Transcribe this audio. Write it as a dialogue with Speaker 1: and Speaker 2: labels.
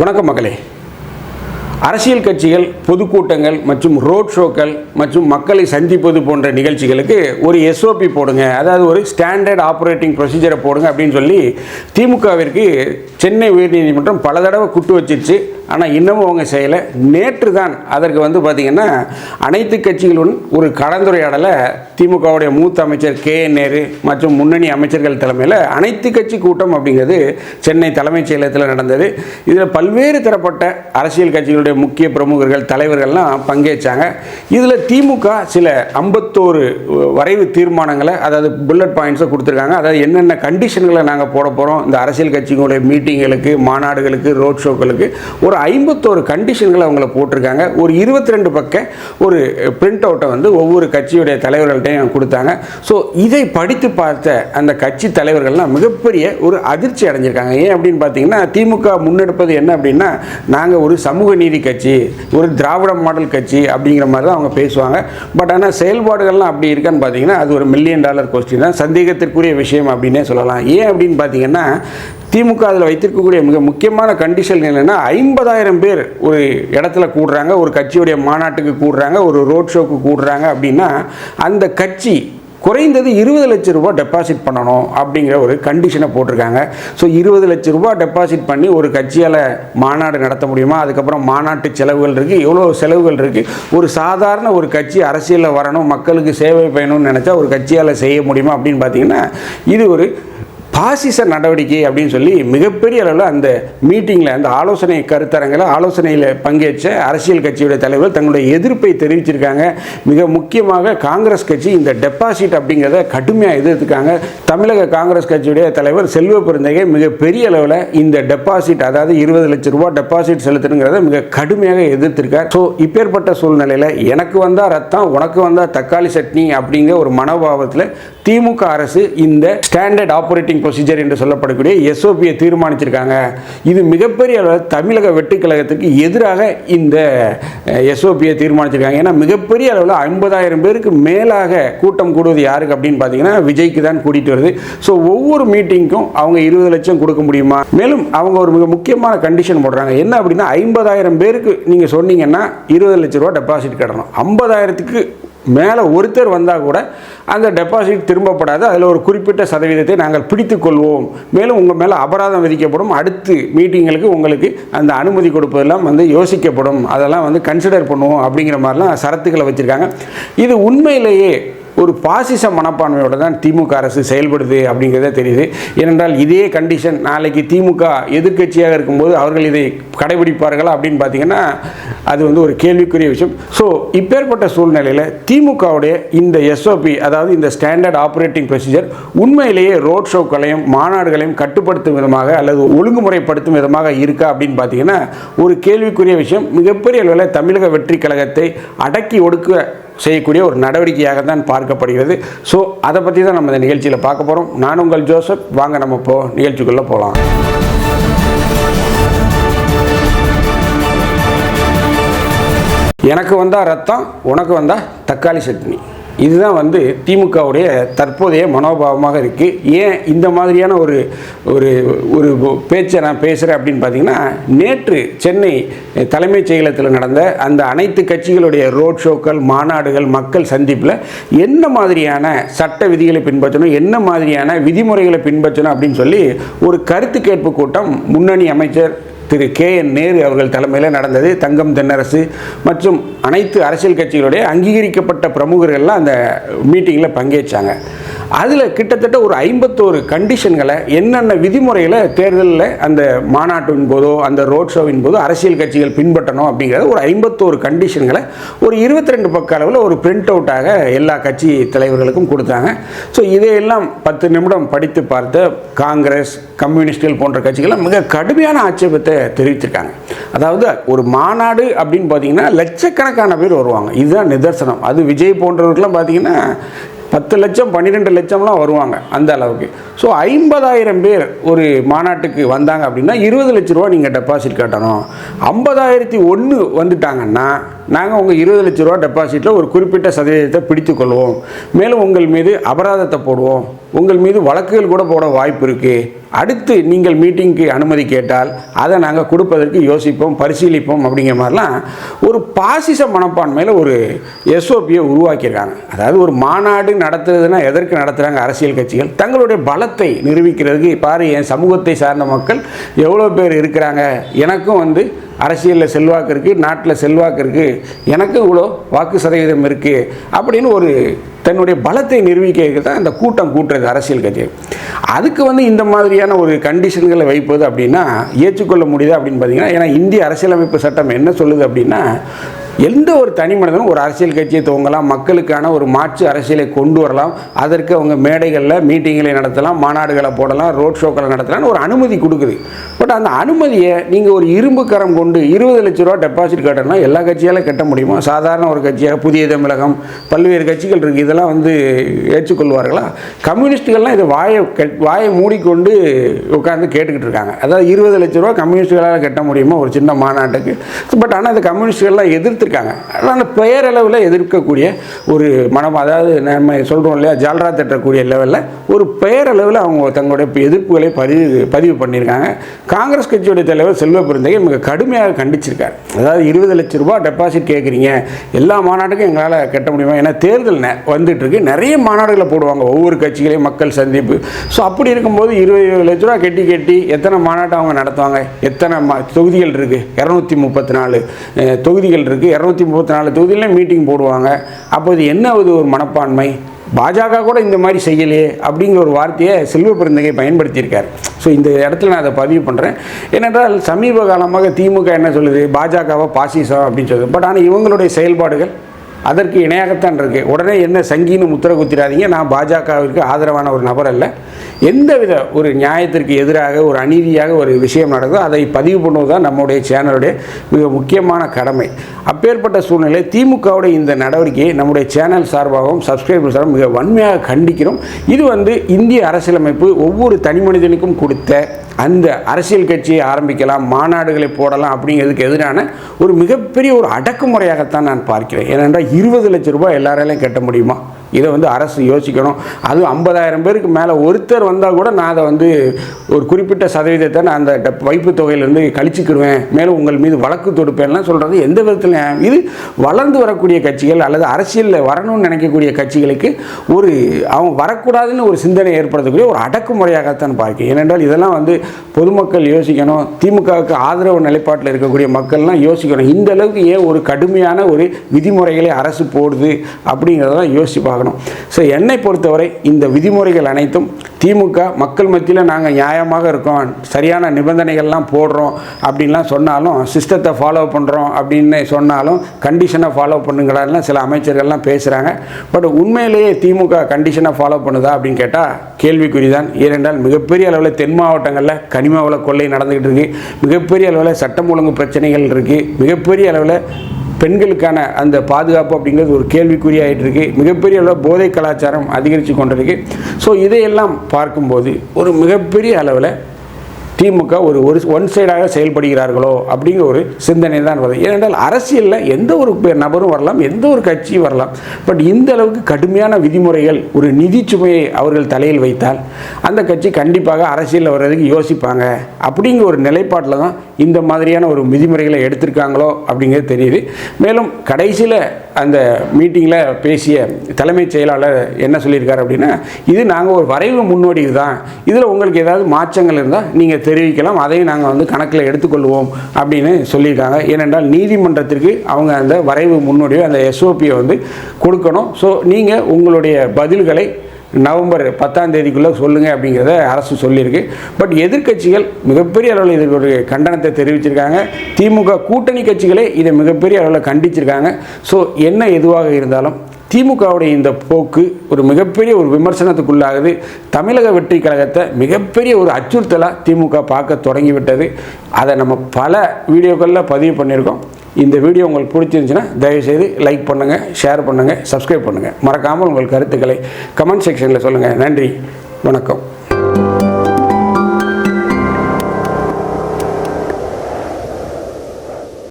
Speaker 1: வணக்கம் மக்களே. அரசியல் கட்சிகள் பொதுக்கூட்டங்கள் மற்றும் ரோட் ஷோக்கள் மற்றும் மக்களை சந்திப்பது போன்ற நிகழ்ச்சிகளுக்கு ஒரு எஸ்ஓபி போடுங்க. அதாவது ஒரு ஸ்டாண்டர்ட் ஆப்ரேட்டிங் ப்ரொசீஜரை போடுங்க அப்படின்னு சொல்லி திமுகவிற்கு சென்னை உயர்நீதிமன்றம் பல தடவை குட்டு வச்சிருச்சு. ஆனால் இன்னமும் அவங்க செய்யலை. நேற்று தான் அதற்கு வந்து பார்த்திங்கன்னா அனைத்து கட்சிகளுடன் ஒரு கலந்துரையாடலை திமுகவுடைய மூத்த அமைச்சர் கே என் நேரு மற்றும் முன்னணி அமைச்சர்கள் தலைமையில் அனைத்து கட்சி கூட்டம் அப்படிங்கிறது சென்னை தலைமைச் செயலகத்தில் நடந்தது. இதில் பல்வேறு தரப்பட்ட அரசியல் கட்சிகளுடைய முக்கிய பிரமுகர்கள் தலைவர்கள்லாம் பங்கேற்றாங்க. இதில் திமுக சில ஐம்பத்தோரு வரைவு தீர்மானங்களை அதாவது புல்லட் பாயிண்ட்ஸை கொடுத்துருக்காங்க. அதாவது என்னென்ன கண்டிஷன்களை நாங்கள் போட போகிறோம் இந்த அரசியல் கட்சிகளுடைய மீட்டிங்களுக்கு மாநாடுகளுக்கு ரோட் ஷோக்களுக்கு ஒரு ஐம்பத்தோரு கண்டிஷன்களை அவங்கள போட்டிருக்காங்க. ஒரு இருபத்தி ரெண்டு பக்க ஒரு பிரிண்ட் அவுட்டை வந்து ஒவ்வொரு கட்சியுடைய தலைவர்கள்ட்டையும் கொடுத்தாங்க. ஸோ இதை படித்து பார்த்த அந்த கட்சி தலைவர்கள்லாம் மிகப்பெரிய ஒரு அதிர்ச்சி அடைஞ்சிருக்காங்க. ஏன் அப்படின்னு பார்த்தீங்கன்னா திமுக முன்னெடுப்பது என்ன அப்படின்னா நாங்கள் ஒரு சமூக நீதி கட்சி ஒரு திராவிட மாடல் கட்சி அப்படிங்கிற மாதிரி தான் அவங்க பேசுவாங்க. பட் ஆனால் செயல்பாடுகள்லாம் அப்படி இருக்கான்னு பார்த்தீங்கன்னா அது ஒரு மில்லியன் டாலர் கொஸ்டின் தான். சந்தேகத்திற்குரிய விஷயம் அப்படின்னே சொல்லலாம். ஏன் அப்படின்னு பார்த்தீங்கன்னா திமுக அதில் வைத்திருக்கக்கூடிய மிக முக்கியமான கண்டிஷன் என்னென்னா ஐம்பதாயிரம் பேர் ஒரு இடத்துல கூடுறாங்க ஒரு கட்சியுடைய மாநாட்டுக்கு கூடுறாங்க ஒரு ரோட் ஷோக்கு கூடுறாங்க அப்படின்னா அந்த கட்சி குறைந்தது இருபது லட்ச ரூபாய் டெபாசிட் பண்ணணும் அப்படிங்கிற ஒரு கண்டிஷனை போட்டிருக்காங்க. ஸோ இருபது லட்ச ரூபாய் டெபாசிட் பண்ணி ஒரு கட்சியால் மாநாடு நடத்த முடியுமா? அதுக்கப்புறம் மாநாட்டு செலவுகள் இருக்குது எவ்வளோ செலவுகள் இருக்குது ஒரு சாதாரண ஒரு கட்சி அரசியலில் வரணும் மக்களுக்கு சேவை பயணும்னு நினச்சா ஒரு கட்சியால் செய்ய முடியுமா அப்படின்னு பார்த்தீங்கன்னா இது ஒரு பாசிச நடவடிக்கை அப்படின்னு சொல்லி மிகப்பெரிய அளவில் அந்த மீட்டிங்கில் அந்த ஆலோசனை கருத்தரங்கில் ஆலோசனையில் பங்கேற்ற அரசியல் கட்சியுடைய தலைவர்கள் தங்களுடைய எதிர்ப்பை தெரிவிச்சிருக்காங்க. மிக முக்கியமாக காங்கிரஸ் கட்சி இந்த டெபாசிட் அப்படிங்கிறத கடுமையாக எதிர்த்துக்காங்க தமிழக காங்கிரஸ் கட்சியுடைய தலைவர் செல்வ பெருந்தகை மிக பெரிய அளவில் இந்த டெபாசிட் அதாவது இருபது லட்சம் ரூபாய் டெபாசிட் செலுத்தணுங்கிறத மிக கடுமையாக எதிர்த்திருக்கார். ஸோ இப்பேற்பட்ட சூழ்நிலையில் எனக்கு வந்தால் ரத்தம் உனக்கு வந்தால் தக்காளி சட்னி அப்படிங்கிற ஒரு மனோபாவத்தில் திமுக அரசு இந்த ஸ்டாண்டர்ட் ஆப்ரேட்டிங் ப்ரொசீஜர் என்று சொல்லப்படக்கூடிய எஸ்ஓபியை தீர்மானிச்சிருக்காங்க. இது மிகப்பெரிய அளவில் தமிழக வெற்றி கழகத்துக்கு எதிராக இந்த எஸ்ஓபியை தீர்மானிச்சிருக்காங்க. ஏன்னா மிகப்பெரிய அளவில் ஐம்பதாயிரம் பேருக்கு மேலாக கூட்டம் கூடுவது யாருக்கு அப்படின்னு பார்த்தீங்கன்னா விஜய்க்கு தான் கூட்டிகிட்டு வருது. ஸோ ஒவ்வொரு மீட்டிங்க்கும் அவங்க இருபது லட்சம் கொடுக்க முடியுமா? மேலும் அவங்க ஒரு மிக முக்கியமான கண்டிஷன் போடுறாங்க. என்ன அப்படின்னா ஐம்பதாயிரம் பேருக்கு நீங்கள் சொன்னீங்கன்னா இருபது லட்ச ரூபா டெபாசிட் கட்டணும். ஐம்பதாயிரத்துக்கு மேலே ஒருத்தர் வந்தால் கூட அந்த டெபாசிட் திரும்பப்படாது. அதில் ஒரு குறிப்பிட்ட சதவீதத்தை நாங்கள் பிடித்து கொள்வோம் மேலும் உங்கள் மேலே அபராதம் விதிக்கப்படும். அடுத்து மீட்டிங்களுக்கு உங்களுக்கு அந்த அனுமதி கொடுப்பதெல்லாம் வந்து யோசிக்கப்படும். அதெல்லாம் வந்து கன்சிடர் பண்ணுவோம் அப்படிங்கிற மாதிரிலாம் சரத்துக்களை வச்சுருக்காங்க. இது உண்மையிலேயே ஒரு பாசிச மனப்பான்மையோட தான் திமுக அரசு செயல்படுது அப்படிங்கிறதே தெரியுது. ஏனென்றால் இதே கண்டிஷன் நாளைக்கு திமுக எதிர்க்கட்சியாக இருக்கும்போது அவர்கள் இதை கடைபிடிப்பார்களா அப்படின்னு பார்த்தீங்கன்னா அது வந்து ஒரு கேள்விக்குரிய விஷயம். ஸோ இப்பேற்பட்ட சூழ்நிலையில் திமுகவுடைய இந்த எஸ்ஓபி அதாவது இந்த ஸ்டாண்டர்ட் ஆப்ரேட்டிங் ப்ரொசீஜர் உண்மையிலேயே ரோட் ஷோக்களையும் மாநாடுகளையும் கட்டுப்படுத்தும் விதமாக அல்லது ஒழுங்குமுறைப்படுத்தும் விதமாக இருக்கா அப்படின்னு பார்த்தீங்கன்னா ஒரு கேள்விக்குரிய விஷயம். மிகப்பெரிய அளவில் தமிழக வெற்றி கழகத்தை அடக்கி ஒடுக்க செய்யக்கூடிய ஒரு நடவடிக்கையாக தான் பார்க்கப்படுகிறது. ஸோ அதை பற்றி தான் நம்ம இந்த நிகழ்ச்சியில் பார்க்க போகிறோம் நான் உங்கள் ஜோசப். வாங்க நம்ம இப்போ நிகழ்ச்சிக்குள்ளே போகலாம் எனக்கு வந்தால் ரத்தம் உனக்கு வந்தால் தக்காளி சட்னி. இதுதான் வந்து திமுகவுடைய தற்போதைய மனோபாவமாக இருக்குது ஏன் இந்த மாதிரியான ஒரு ஒரு ஒரு பேச்சை நான் பேசுகிறேன் அப்படின்னு பார்த்தீங்கன்னா நேற்று சென்னை தலைமைச் செயலகத்தில் நடந்த அந்த அனைத்து கட்சிகளுடைய ரோட் ஷோக்கள் மாநாடுகள் மக்கள் சந்திப்பில் என்ன மாதிரியான சட்ட விதிகளை பின்பற்றணும் என்ன மாதிரியான விதிமுறைகளை பின்பற்றணும் அப்படின்னு சொல்லி ஒரு கருத்து கேட்பு கூட்டம் முன்னணி அமைச்சர் திரு கே என் நேரு அவர்கள் தலைமையில் நடந்தது. தங்கம் தென்னரசு மற்றும் அனைத்து அரசியல் கட்சிகளுடைய அங்கீகரிக்கப்பட்ட பிரமுகர்கள்லாம் அந்த மீட்டிங்கில் பங்கேற்றாங்க. அதில் கிட்டத்தட்ட ஒரு ஐம்பத்தோரு கண்டிஷன்களை என்னென்ன விதிமுறையில் தேர்தலில் அந்த மாநாட்டின் போதோ அந்த ரோட் ஷோவின் போதோ அரசியல் கட்சிகள் பின்பற்றணும் அப்படிங்கிறத ஒரு ஐம்பத்தோரு கண்டிஷன்களை ஒரு இருபத்தி ரெண்டு பக்க அளவில் ஒரு பிரிண்ட் அவுட்டாக எல்லா கட்சி தலைவர்களுக்கும் கொடுத்தாங்க. ஸோ இதையெல்லாம் பத்து நிமிடம் படித்து பார்த்த காங்கிரஸ் கம்யூனிஸ்டுகள் போன்ற கட்சிகள்லாம் மிக கடுமையான ஆட்சேபத்தை தெரிவித்திருக்காங்க. அதாவது ஒரு மாநாடு அப்படின்னு பார்த்தீங்கன்னா லட்சக்கணக்கான பேர் வருவாங்க. இதுதான் நிதர்சனம். அது விஜய் போன்றவர்கள்லாம் பார்த்தீங்கன்னா பத்து லட்சம் பன்னிரெண்டு லட்சம்லாம் வருவாங்க அந்த அளவுக்கு. ஸோ ஐம்பதாயிரம் பேர் ஒரு மாநாட்டுக்கு வந்தாங்க அப்படின்னா இருபது லட்ச ரூபா நீங்கள் டெபாசிட் கட்டணும். ஐம்பதாயிரத்தி ஒன்று வந்துட்டாங்கன்னா நாங்கள் உங்கள் இருபது லட்ச ரூபா டெபாசிட்டில் ஒரு குறிப்பிட்ட சதவீதத்தை பிடித்துக்கொள்வோம். மேலும் உங்கள் மீது அபராதத்தை போடுவோம். உங்கள் மீது வழக்குகள் கூட போட வாய்ப்பு இருக்குது அடுத்து நீங்கள் மீட்டிங்க்கு அனுமதி கேட்டால் அதை நாங்கள் கொடுப்பதற்கு யோசிப்போம் பரிசீலிப்போம் அப்படிங்கிற மாதிரிலாம் ஒரு பாசிச மனப்பான்மையில் ஒரு எஸ்ஓபியை உருவாக்கியிருக்காங்க. அதாவது ஒரு மாநாடு நடத்துறதுன்னா எதற்கு நடத்துகிறாங்க அரசியல் கட்சிகள்? தங்களுடைய பலத்தை நிரூபிக்கிறதுக்கு பாரு என் சமூகத்தை சார்ந்த மக்கள் எவ்வளோ பேர் இருக்கிறாங்க? எனக்கும் வந்து அரசியலில் செல்வாக்கு இருக்குது நாட்டில் செல்வாக்கு இருக்குது எனக்கும் இவ்வளோ வாக்கு சதவீதம் இருக்குது அப்படின்னு ஒரு தன்னுடைய பலத்தை நிரூபிக்க தான் இந்த கூட்டம் கூட்டுறது அரசியல் கட்சி. அதுக்கு வந்து இந்த மாதிரியான ஒரு கண்டிஷன்களை வைப்பது அப்படின்னா ஏற்றுக்கொள்ள முடியுது அப்படின்னு பார்த்தீங்கன்னா ஏன்னா இந்திய அரசியலமைப்பு சட்டம் என்ன சொல்லுது அப்படின்னா எந்த ஒரு தனி மனிதனும் ஒரு அரசியல் கட்சியை துவங்கலாம் மக்களுக்கான ஒரு மாற்று அரசியலை கொண்டு வரலாம் அதற்கு அவங்க மேடைகளில் மீட்டிங்களை நடத்தலாம் மாநாடுகளை போடலாம் ரோட் ஷோக்களை நடத்தலாம்னு ஒரு அனுமதி கொடுக்குது. பட் அந்த அனுமதியை நீங்கள் ஒரு இரும்பு கரம் கொண்டு இருபது லட்ச ரூபா டெபாசிட் கட்டணும்னா எல்லா கட்சியாலும் கட்ட முடியுமா? சாதாரண ஒரு கட்சியாக புதிய தமிழகம் பல்வேறு கட்சிகள் இருக்குது இதெல்லாம் வந்து ஏற்றுக்கொள்வார்களா? கம்யூனிஸ்ட்டுகள்லாம் இதை வாயை வாயை மூடிக்கொண்டு உட்காந்து கேட்டுக்கிட்டு இருக்காங்க. அதாவது இருபது லட்ச ரூபா கம்யூனிஸ்டுகளால் கட்ட முடியுமா? ஒரு சின்ன மாநாட்டுக்கு. பட் ஆனால் இந்த எதிர்த்து எதிர்த்திருக்காங்க ஆனால் பெயரளவில் எதிர்க்கக்கூடிய ஒரு மனம் அதாவது நம்ம சொல்கிறோம் இல்லையா ஜால்ரா தட்டக்கூடிய லெவலில் ஒரு பெயரளவில் அவங்க தங்களுடைய எதிர்ப்புகளை பதிவு பதிவு பண்ணியிருக்காங்க. காங்கிரஸ் கட்சியுடைய தலைவர் செல்வ பிறந்தகை மிக கடுமையாக கண்டிச்சிருக்கார். அதாவது இருபது லட்ச ரூபாய் டெபாசிட் கேட்குறீங்க. எல்லா மாநாட்டுக்கும் எங்களால் கட்ட முடியுமா? ஏன்னா தேர்தல் வந்துட்டுருக்கு. நிறைய மாநாடுகளை போடுவாங்க. ஒவ்வொரு கட்சிகளையும் மக்கள் சந்திப்பு. ஸோ அப்படி இருக்கும்போது இருபது லட்ச ரூபா கட்டி கட்டி எத்தனை மாநாட்டை அவங்க நடத்துவாங்க? எத்தனை மா தொகுதிகள் இருக்குது இரநூத்தி முப்பத்தி நாலு தொகுதிகள் இருக்குது இரநூத்தி முப்பத்தி நாலு தொகுதியிலும் மீட்டிங் போடுவாங்க. அப்போ இது என்ன அது ஒரு மனப்பான்மை? பாஜக கூட இந்த மாதிரி செய்யலையே அப்படிங்கிற ஒரு வார்த்தையை செல்வ பெருந்தகை பயன்படுத்தியிருக்கார். ஸோ இந்த இடத்துல நான் அதை பதிவு பண்ணுறேன் ஏனென்றால் சமீப காலமாக திமுக என்ன சொல்லுது? பாஜகவை பாசிசம் அப்படின்னு சொல்லுது. பட் ஆனால் இவங்களுடைய செயல்பாடுகள் அதற்கு இணையாகத்தான் இருக்கு. உடனே என்ன சங்கின்னு முத்திரை குத்திராதீங்க நான் பாஜகவிற்கு ஆதரவான ஒரு நபர் அல்ல. எந்தவித ஒரு நியாயத்திற்கு எதிராக ஒரு அநீதியாக ஒரு விஷயம் நடக்குதோ அதை பதிவு பண்ணுவது தான் நம்முடைய சேனலுடைய மிக முக்கியமான கடமை. அப்பேற்பட்ட சூழ்நிலை திமுகவுடைய இந்த நடவடிக்கையை நம்முடைய சேனல் சார்பாகவும் சப்ஸ்கிரைபர் சார்பாகவும் மிக வன்மையாக கண்டிக்கிறோம். இது வந்து இந்திய அரசியலமைப்பு ஒவ்வொரு தனி மனிதனுக்கும் கொடுத்த அந்த அரசியல் கட்சியை ஆரம்பிக்கலாம் மாநாடுகளை போடலாம் அப்படிங்கிறதுக்கு எதிரான ஒரு மிகப்பெரிய ஒரு அடக்குமுறையாகத்தான் நான் பார்க்கிறேன். ஏனென்றால் இருபது லட்ச ரூபாய் எல்லாராலையும் கட்ட முடியுமா? இதை வந்து அரசு யோசிக்கணும். அதுவும் ஐம்பதாயிரம் பேருக்கு மேலே ஒருத்தர் வந்தால் கூட நான் அதை வந்து ஒரு குறிப்பிட்ட சதவீதத்தை நான் அந்த வைப்பு தொகையிலேருந்து கழிச்சுக்கிடுவேன். மேலும் உங்கள் மீது வழக்கு தொடுப்பேன்லாம் சொல்கிறது எந்த விதத்தில் இது வளர்ந்து வரக்கூடிய கட்சிகள் அல்லது அரசியலில் வரணும்னு நினைக்கக்கூடிய கட்சிகளுக்கு ஒரு அவன் வரக்கூடாதுன்னு ஒரு சிந்தனை ஏற்படுத்தக்கூடிய ஒரு அடக்குமுறையாகத்தான் பார்க்கேன் ஏனென்றால் இதெல்லாம் வந்து பொதுமக்கள் யோசிக்கணும். திமுகவுக்கு ஆதரவு நிலைப்பாட்டில் இருக்கக்கூடிய மக்கள்லாம் யோசிக்கணும். இந்த அளவுக்கு ஏன் ஒரு கடுமையான ஒரு விதிமுறைகளை அரசு போடுது அப்படிங்கிறதெல்லாம் யோசிச்சு பார்க்கணும். ஸோ என்னை பொறுத்தவரை இந்த விதிமுறைகள் அனைத்தும் திமுக மக்கள் மத்தியில் நாங்கள் நியாயமாக இருக்கோம். சரியான நிபந்தனைகள்லாம் போடுறோம் அப்படின்லாம் சொன்னாலும் சிஸ்டத்தை ஃபாலோ பண்ணுறோம் அப்படின்னு சொன்னாலும் கண்டிஷனை ஃபாலோ பண்ணுங்களான்லாம் சில அமைச்சர்கள்லாம் பேசுகிறாங்க பட் உண்மையிலேயே திமுக கண்டிஷனை ஃபாலோ பண்ணுதா அப்படின்னு கேட்டால் கேள்விக்குறி தான் ஏனென்றால் மிகப்பெரிய அளவில் தென் மாவட்டங்களில் கனிம வள கொள்ளை நடந்துக்கிட்டு இருக்குது மிகப்பெரிய அளவில் சட்டம் ஒழுங்கு பிரச்சனைகள் இருக்குது மிகப்பெரிய அளவில் பெண்களுக்கான அந்த பாதுகாப்பு அப்படிங்கிறது ஒரு கேள்விக்குறியாகிட்டு இருக்கு மிகப்பெரிய அளவில் போதை கலாச்சாரம் அதிகரித்து கொண்டிருக்கு. ஸோ இதையெல்லாம் பார்க்கும்போது ஒரு மிகப்பெரிய அளவில் திமுக ஒரு ஒரு ஒன் சைடாக செயல்படுகிறார்களோ அப்படிங்கிற ஒரு சிந்தனை தான் வருது. ஏனென்றால் அரசியலில் எந்த ஒரு நபரும் வரலாம் எந்த ஒரு கட்சியும் வரலாம். பட் இந்த அளவுக்கு கடுமையான விதிமுறைகள் ஒரு நிதி சுமையை அவர்கள் தலையில் வைத்தால் அந்த கட்சி கண்டிப்பாக அரசியலில் வர்றதுக்கு யோசிப்பாங்க. அப்படிங்கிற ஒரு நிலைப்பாட்டில் தான் இந்த மாதிரியான ஒரு விதிமுறைகளை எடுத்திருக்காங்களோ அப்படிங்கிறது தெரியுது. மேலும் கடைசியில் அந்த மீட்டிங்கில் பேசிய தலைமைச் செயலாளர் என்ன சொல்லியிருக்காரு அப்படின்னா இது நாங்கள் ஒரு வரைவு முன்னோடி தான் இதில் உங்களுக்கு ஏதாவது மாற்றங்கள் இருந்தால் நீங்கள் தெரிவிக்கலாம். அதையும் நாங்கள் வந்து கணக்கில் எடுத்துக்கொள்வோம் அப்படின்னு சொல்லியிருக்காங்க. ஏனென்றால் நீதிமன்றத்திற்கு அவங்க அந்த வரைவு முன்னோடியோ அந்த எஸ்ஓபியை வந்து கொடுக்கணும். ஸோ நீங்கள் உங்களுடைய பதில்களை நவம்பர் பத்தாம் தேதிக்குள்ளே சொல்லுங்கள் அப்படிங்கிறத அரசு சொல்லியிருக்கு. பட் எதிர்க்கட்சிகள் மிகப்பெரிய அளவில் இதற்கு ஒரு கண்டனத்தை தெரிவிச்சிருக்காங்க. திமுக கூட்டணி கட்சிகளே இதை மிகப்பெரிய அளவில் கண்டிச்சிருக்காங்க. ஸோ என்ன எதுவாக இருந்தாலும் திமுகவுடைய இந்த போக்கு ஒரு மிகப்பெரிய ஒரு விமர்சனத்துக்குள்ளாகுது. தமிழக வெற்றி கழகத்தை மிகப்பெரிய ஒரு அச்சுறுத்தலாக திமுக பார்க்க தொடங்கிவிட்டது அதை நம்ம பல வீடியோக்களில் பதிவு பண்ணியிருக்கோம். இந்த வீடியோ உங்களுக்கு பிடிச்சிருந்துச்சுன்னா தயவுசெய்து லைக் பண்ணுங்கள் ஷேர் பண்ணுங்கள் சப்ஸ்கிரைப் பண்ணுங்கள் மறக்காமல் உங்கள் கருத்துக்களை கமெண்ட் செக்ஷனில் சொல்லுங்கள் நன்றி வணக்கம்.